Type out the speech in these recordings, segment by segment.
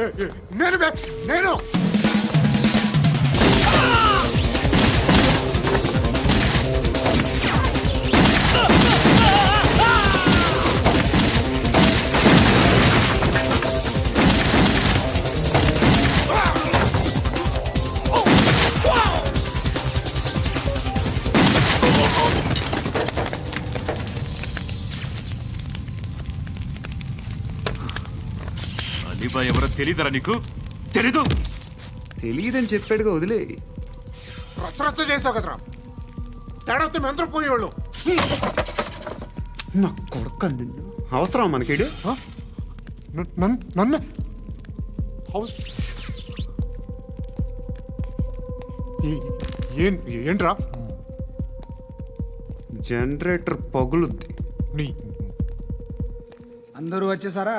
ఓ, ఏయ్, అలీబాయ్ ఎవరో తెలియదరా నీకు? తెలీదు. తెలియదని చెప్పాడుగా వదిలే. రచ్చ రచ్చ చేసావు కదరా. తేడా మెంతరం పోయేవాళ్ళు. నా కొడుకు నిన్ను. అవసరం మనకిడు? నన్ను ఏంట్రా? జనరేటర్ పగులుద్ది. నీ అందరూ వచ్చేసారా?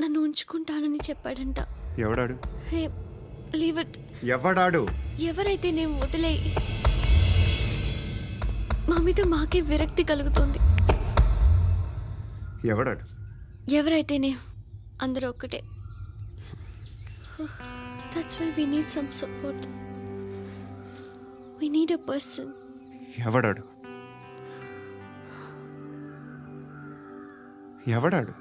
నన్ను ఉంచుకుంటానని చెప్పాడంట. ఎవడాడు? Hey leave it. ఎవడాడు? ఎవరైతే నేను వదిలే మా మీద మాకే విరక్తి కలుగుతుంది. ఎవడాడు? ఎవరైతే నేను అందరూ ఒక్కటే. That's why we need some support we need a person ఎవడాడు? ఎవడాడు?